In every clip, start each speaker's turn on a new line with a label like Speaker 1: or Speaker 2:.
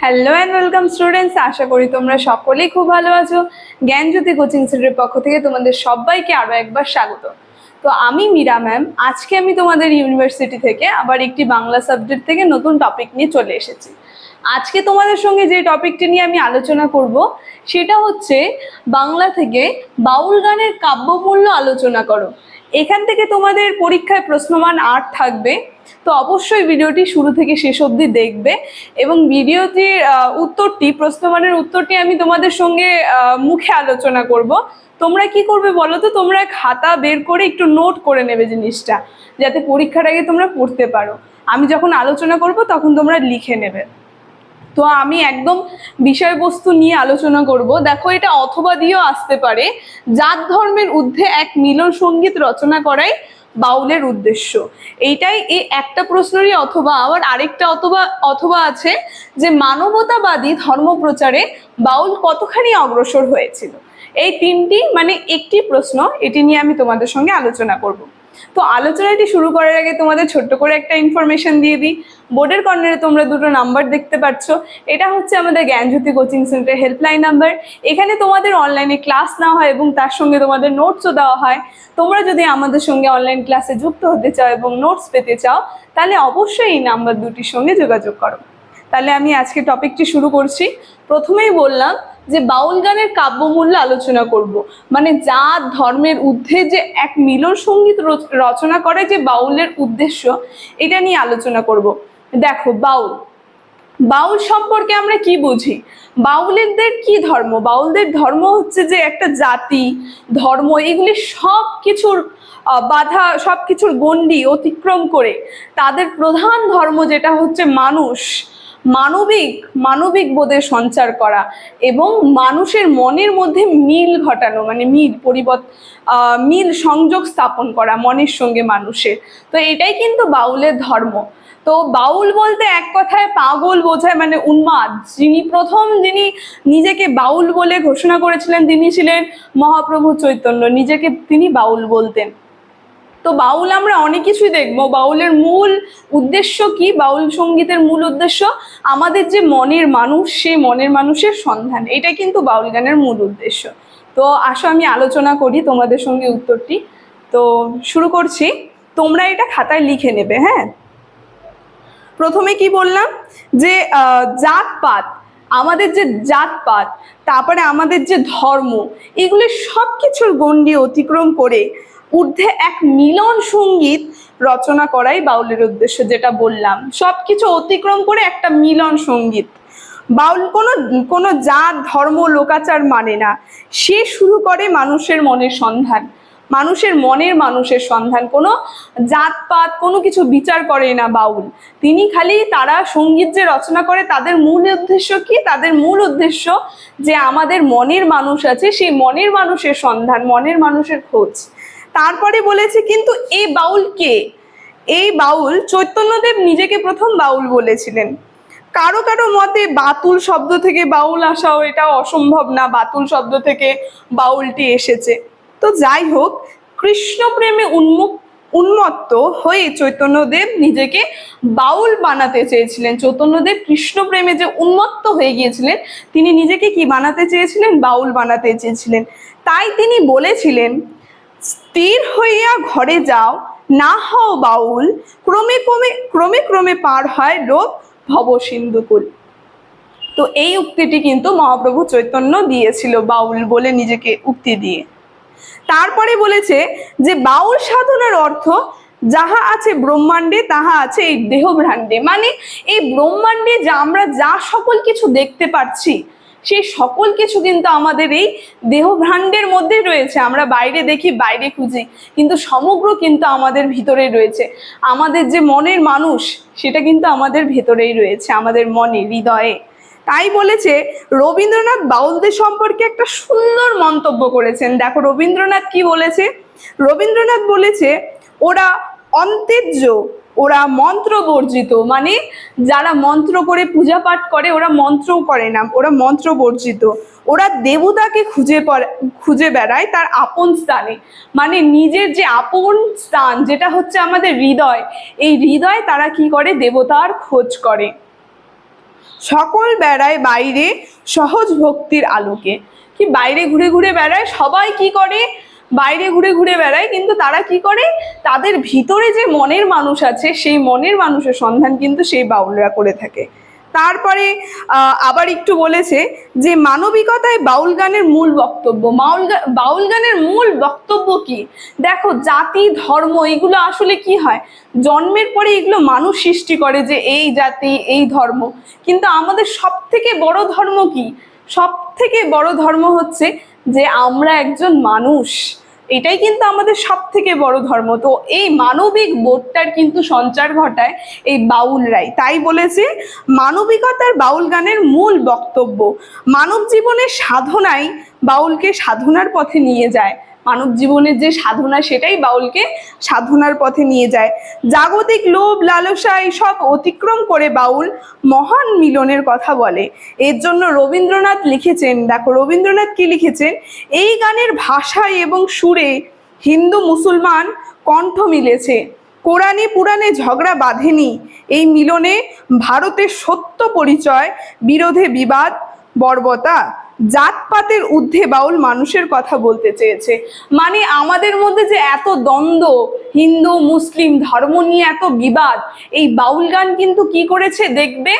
Speaker 1: Hello and welcome students আশা করি তোমরা সকলেই খুব ভালো আছো। জ্ঞানজ্যোতি কোচিং সেন্টারের পক্ষ থেকে তোমাদের সবাইকে আরও একবার স্বাগত। তো আমি মীরা ম্যাম। আজকে আমি তোমাদের ইউনিভার্সিটি থেকে আবার একটি বাংলা সাবজেক্ট থেকে নতুন টপিক নিয়ে চলে এসেছি। আজকে তোমাদের সঙ্গে যে টপিকটি নিয়ে আমি আলোচনা করব, সেটা হচ্ছে বাংলা থেকে বাউল গানের কাব্যমূল্য আলোচনা করো। এখান থেকে তোমাদের পরীক্ষায় প্রশ্নমান আট থাকবে। তো অবশ্যই ভিডিওটি শুরু থেকে শেষ অবধি দেখবে এবং ভিডিওটির উত্তরটি প্রশ্নমানের উত্তরটি আমি তোমাদের সঙ্গে মুখে আলোচনা করব। তোমরা কি করবে বলো তো? তোমরা খাতা বের করে একটু নোট করে নেবে জিনিসটা, যাতে পরীক্ষার আগে তোমরা পড়তে পারো। আমি যখন আলোচনা করব তখন তোমরা লিখে নেবে। তো আমি একদম বিষয়বস্তু নিয়ে আলোচনা করব। দেখো এটা অথবা দিয়েও আসতে পারে। জাত ধর্মের ঊর্ধ্বে এক মিলন সংগীত রচনা করাই বাউলের উদ্দেশ্য। এইটাই এই একটা প্রশ্নেরই অথবা আবার আরেকটা অথবা অথবা আছে যে মানবতাবাদী ধর্মপ্রচারে বাউল কতখানি অগ্রসর হয়েছিল। এই তিনটি মানে একটি প্রশ্ন, এটি নিয়ে আমি তোমাদের সঙ্গে আলোচনা করব। তো আলোচনাটি শুরু করার আগে তোমাদের ছোট্ট করে একটা ইনফরমেশন দিয়ে দিই। বোর্ডের কর্নারে তোমরা দুটো নাম্বার দেখতে পাচ্ছ। এটা হচ্ছে আমাদের Gyanjyoti coaching centre helpline number এখানে তোমাদের অনলাইনে ক্লাস নেওয়া হয় এবং তার সঙ্গে তোমাদের নোটসও দেওয়া হয়। তোমরা যদি আমাদের সঙ্গে অনলাইন ক্লাসে যুক্ত হতে চাও এবং নোটস পেতে চাও, তাহলে অবশ্যই এই নাম্বার দুটির সঙ্গে যোগাযোগ করো। তাহলে আমি আজকে টপিকটি শুরু করছি। প্রথমেই বললাম যে বাউল গানের কাব্যমূল্য আলোচনা করব। মানে জাত ধর্মের ঊর্ধ্বে যে এক মিলন সংগীত রচ- রচনা করে যে বাউলের উদ্দেশ্য, এটা নিয়ে আলোচনা করব। দেখো, বাউল। বাউল সম্পর্কে আমরা কি বুঝি? বাউলেরদের কি ধর্ম? বাউলদের ধর্ম হচ্ছে যে একটা জাতি, ধর্ম, এগুলি সব কিছুর বাধা সব কিছুর গণ্ডি অতিক্রম করে। তাদের প্রধান ধর্ম যেটা হচ্ছে মানুষ। মানবিক মানবিক বোধের সঞ্চার করা এবং মানুষের মনের মধ্যে মিল ঘটানো মানে মিল পরিবর্ত মিল সংযোগ স্থাপন করা মনের সঙ্গে মানুষের। তো এটাই কিন্তু বাউলের ধর্ম। তো বাউল বলতে এক কথায় পাগল বোঝায় মানে উন্মাদ। যিনি প্রথম যিনি নিজেকে বাউল বলে ঘোষণা করেছিলেন তিনি ছিলেন মহাপ্রভু চৈতন্য। নিজেকে তিনি বাউল বলতেন। তো বাউল আমরা অনেক কিছুই দেখব। বাউলের মূল উদ্দেশ্য কি? বাউল সঙ্গীতের মূল উদ্দেশ্য আমাদের যে মনের মানুষ, সেই মনের মানুষের সন্ধান। এটা কিন্তু বাউল গানের মূল উদ্দেশ্য। তো আসো আমি আলোচনা করি তোমাদের সঙ্গে উত্তরটি। তো শুরু করছি। তোমরা এটা খাতায় লিখে নেবে হ্যাঁ? প্রথমে কি বললাম? যে জাতপাত। আমাদের যে জাতপাত, তারপরে আমাদের যে ধর্ম, এগুলি সব কিছুর গণ্ডি অতিক্রম করে ঊর্ধ্বে এক মিলন সংগীত রচনা করাই বাউলের উদ্দেশ্য যেটা বললাম। সব কিছু অতিক্রম করে একটা মিলন সংগীত। বাউল কোনো কোনো জাত, ধর্ম, লোকাচার মানে না। সে শুরু করে মানুষের মনের সন্ধান। মানুষের মনের মানুষের সন্ধান। কোনো জাতপাত, কোনো কিছু বিচার করে না বাউল। তিনি খালি তারা সংগীত যে রচনা করে, তাদের মূল উদ্দেশ্য কি? তাদের মূল উদ্দেশ্য যে আমাদের মনের মানুষ আছে, সেই মনের মানুষের সন্ধান, মনের মানুষের খোঁজ। তারপরে বলেছে কিন্তু এই বাউল কে? এই বাউল চৈতন্যদেব নিজেকে প্রথম বাউল বলেছিলেন। কারও কারও মতে বাতুল শব্দ থেকে বাউল আসাও এটা অসম্ভব না, বাতুল শব্দ থেকে বাউলটি এসেছে। তো যাই হোক, কৃষ্ণ প্রেমে উন্মুখ উন্মত্ত হয়ে চৈতন্যদেব নিজেকে বাউল বানাতে চেয়েছিলেন। চৈতন্যদেব কৃষ্ণ প্রেমে যে উন্মত্ত হয়ে গিয়েছিলেন, তিনি নিজেকে কি বানাতে চেয়েছিলেন? বাউল বানাতে চেয়েছিলেন। তাই তিনি বলেছিলেন স্থির হইয়া ঘরে যাও, না হও বাউল, ক্রমে ক্রমে ক্রমে ক্রমে পার হয় লোক ভব সিন্ধুকুল তো এই উক্তিটি কিন্তু মহাপ্রভু চৈতন্য দিয়েছিল বাউল বলে নিজেকে উক্তি দিয়ে। তারপরে বলেছে যে বাউল সাধনার অর্থ যাহা আছে ব্রহ্মাণ্ডে, তাহা আছে এই দেহভ্রাণ্ডে মানে এই ব্রহ্মাণ্ডে যা আমরা যা সকল কিছু দেখতে পাচ্ছি সেই সকল কিছু কিন্তু আমাদের এই দেহভ্রাণ্ডের মধ্যে রয়েছে। আমরা বাইরে দেখি, বাইরে খুঁজি। কিন্তু সমগ্র কিন্তু আমাদের ভিতরে রয়েছে। আমাদের যে মনের মানুষ, সেটা কিন্তু আমাদের ভেতরেই রয়েছে, আমাদের মনে, হৃদয়ে। তাই বলেছে, রবীন্দ্রনাথ বাউলদের সম্পর্কে একটা সুন্দর মন্তব্য করেছেন। দেখো, রবীন্দ্রনাথ কি বলেছে? রবীন্দ্রনাথ বলেছে, ওরা অন্তেজ্য ওরা মন্ত্র বর্জিত মানে যারা মন্ত্র করে পূজা পাঠ করে, ওরা মন্ত্রও করে না, ওরা মন্ত্র বর্জিত ওরা দেবতাকে খুঁজে খুঁজে বেড়ায় তার আপন স্থানে। মানে নিজের যে আপন স্থান, যেটা হচ্ছে আমাদের হৃদয়, এই হৃদয় তারা কি করে? দেবতার খোঁজ করে। সকল বেড়ায় বাইরে সহজ ভক্তির আলোকে। কি বাইরে ঘুরে ঘুরে বেড়ায়? সবাই কি করে? বাইরে ঘুরে ঘুরে বেড়ায়, কিন্তু তারা কি করে? তাদের ভিতরে যে মনের মানুষ আছে, সেই মনের মানুষের সন্ধান কিন্তু সেই বাউলরা করে থাকে। তারপরে আবার একটু বলেছে যে মানবিকতায় বাউল গানের মূল বক্তব্য। মাউল বাউল গানের মূল বক্তব্য কি? দেখো, জাতি, ধর্ম, এগুলো আসলে কি হয়? জন্মের পরে এগুলো মানুষ সৃষ্টি করে যে এই জাতি, এই ধর্ম। কিন্তু আমাদের সব থেকে বড় ধর্ম কি? সব থেকে বড় ধর্ম হচ্ছে যে আমরা একজন মানুষ, এটাই কিন্তু আমাদের সব থেকে বড় ধর্ম। তো এই মানবিক বোধটার কিন্তু সঞ্চার ঘটায় এই বাউলরাই। তাই বলেছে, মানবিকতার বাউল গানের মূল বক্তব্য, মানব জীবনের সাধনাই বাউলকে সাধনার পথে নিয়ে যায়। মানব জীবনের যে সাধনা সেটাই বাউলকে সাধনার পথে নিয়ে যায়। জাগতিক লোভ লালসা এইসব অতিক্রম করে বাউল মহান মিলনের কথা বলে। এর জন্য রবীন্দ্রনাথ লিখেছেন, দেখো রবীন্দ্রনাথ কি লিখেছেন? এই গানের ভাষায় এবং সুরে হিন্দু মুসলমান কণ্ঠ মিলেছে। কোরআনে পুরাণে ঝগড়া বাঁধেনি। এই মিলনে ভারতের সত্য পরিচয়, বিরোধে বিবাদ, বর্বতা। জাতপাতের ঊর্ধ্বে বাউল মানুষের কথা বলতে চেয়েছে। মানে আমাদের মধ্যে যে এত দ্বন্দ্ব হিন্দু, মুসলিম ধর্ম নিয়ে এত বিবাদ, এই বাউল গান কিন্তু কি করেছে দেখবে?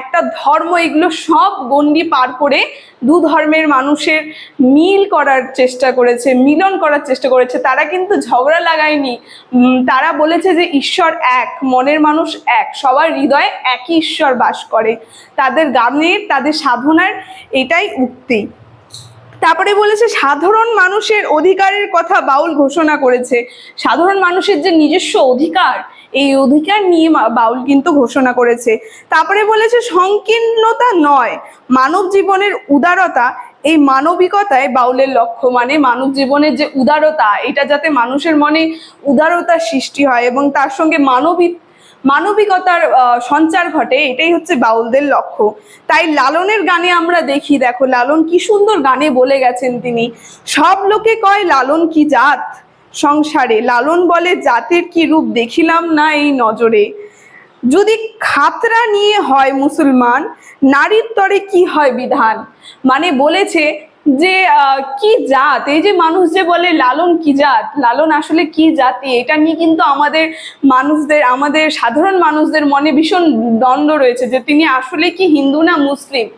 Speaker 1: একটা ধর্ম এগুলো সব গণ্ডি পার করে দু ধর্মের মানুষের মিল করার চেষ্টা করেছে, মিলন করার চেষ্টা করেছে। তারা কিন্তু ঝগড়া লাগায়নি। তারা বলেছে যে ঈশ্বর এক, মনের মানুষ এক, সবার হৃদয়ে একই ঈশ্বর বাস করে। তাদের গানের তাদের সাধনার এটাই উক্তি। তারপরে বলেছে, সাধারণ মানুষের অধিকারের কথা বাউল ঘোষণা করেছে। সাধারণ মানুষের যে নিজস্ব অধিকার, এই অধিকার নিয়ে বাউল কিন্তু ঘোষণা করেছে। তারপরে বলেছে, সংকীর্ণতা নয়, মানব জীবনের উদারতা, এই মানবিকতায় বাউলের লক্ষ্য। মানে মানব জীবনের যে উদারতা, এটা যাতে মানুষের মনে উদারতার সৃষ্টি হয় এবং তার সঙ্গে মানবিক মানবিকতার সঞ্চার ঘটে, এটাই হচ্ছে বাউলদের লক্ষ্য। তাই লালনের গানে আমরা দেখি, দেখো লালন কি সুন্দর গানে বলে গেছেন তিনি। সব লোকে কয়, লালন কি জাত? সংসারে, লালন বলে জাতের কি রূপ দেখিলাম না এই নজরে? যদি খাতরা নিয়ে হয় মুসলমান, নারীর তরে কি হয় বিধান? মানে বলেছে যে কি জাত? এই যে মানুষ যে বলে লালন কি জাত? লালন আসলে কি জাতি? এটা নিয়ে কিন্তু আমাদের মানুষদের, আমাদের সাধারণ মানুষদের মনে ভীষণ দ্বন্দ্ব রয়েছে যে তিনি আসলে কি হিন্দু না মুসলিম?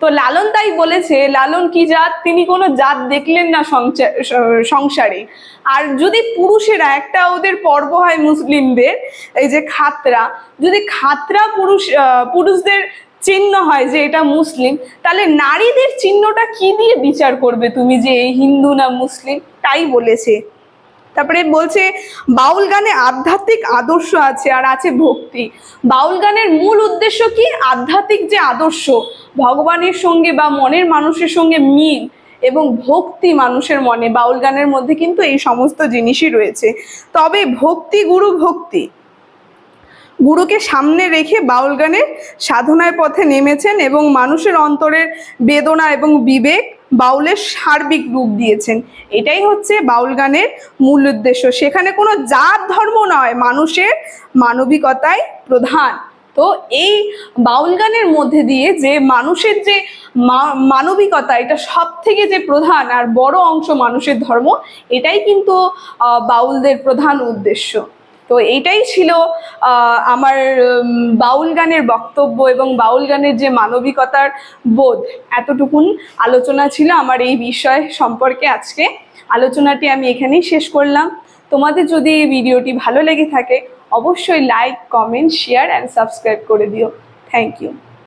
Speaker 1: তো লালন তাই বলেছে, লালন কি জাত? তিনি কোনো জাত দেখলেন না সংসারে। আর যদি পুরুষেরা, একটা ওদের পর্ব হয় মুসলিমদের, এই যে খাতরা, যদি খাতরা পুরুষ পুরুষদের চিহ্ন হয় যে এটা মুসলিম, তাহলে নারীদের চিহ্নটা কি দিয়ে বিচার করবে তুমি যে হিন্দু না মুসলিম? তাই বলেছে। তারপরে বলছে, বাউল গানে আধ্যাত্মিক আদর্শ আছে আর আছে ভক্তি। বাউল গানের মূল উদ্দেশ্য কি? আধ্যাত্মিক যে আদর্শ, ভগবানের সঙ্গে বা মনের মানুষের সঙ্গে মিল এবং ভক্তি মানুষের মনে। বাউল গানের মধ্যে কিন্তু এই সমস্ত জিনিসই রয়েছে। তবে ভক্তি গুরু ভক্তি। গুরুকে সামনে রেখে বাউল গানের সাধনায় পথে নেমেছেন এবং মানুষের অন্তরের বেদনা এবং বিবেক বাউলের সার্বিক রূপ দিয়েছেন। এটাই হচ্ছে বাউল গানের মূল উদ্দেশ্য। সেখানে কোনো জাত ধর্ম নয়, মানুষের মানবিকতাই প্রধান। তো এই বাউল গানের মধ্যে দিয়ে যে মানুষের যে মানবিকতা, এটা সব থেকে যে প্রধান আর বড় অংশ মানুষের ধর্ম, এটাই কিন্তু বাউলদের প্রধান উদ্দেশ্য। তো এইটাই ছিল আমার বাউল গানের বক্তব্য এবং বাউল গানের যে মানবিকতার বোধ, এতটুকুন আলোচনা ছিল আমার এই বিষয় সম্পর্কে আজকে। আলোচনাটি আমি এখানেই শেষ করলাম। তোমাদের যদি এই ভিডিওটি ভালো লেগে থাকে, অবশ্যই like comment share and subscribe করে দিও। Thank you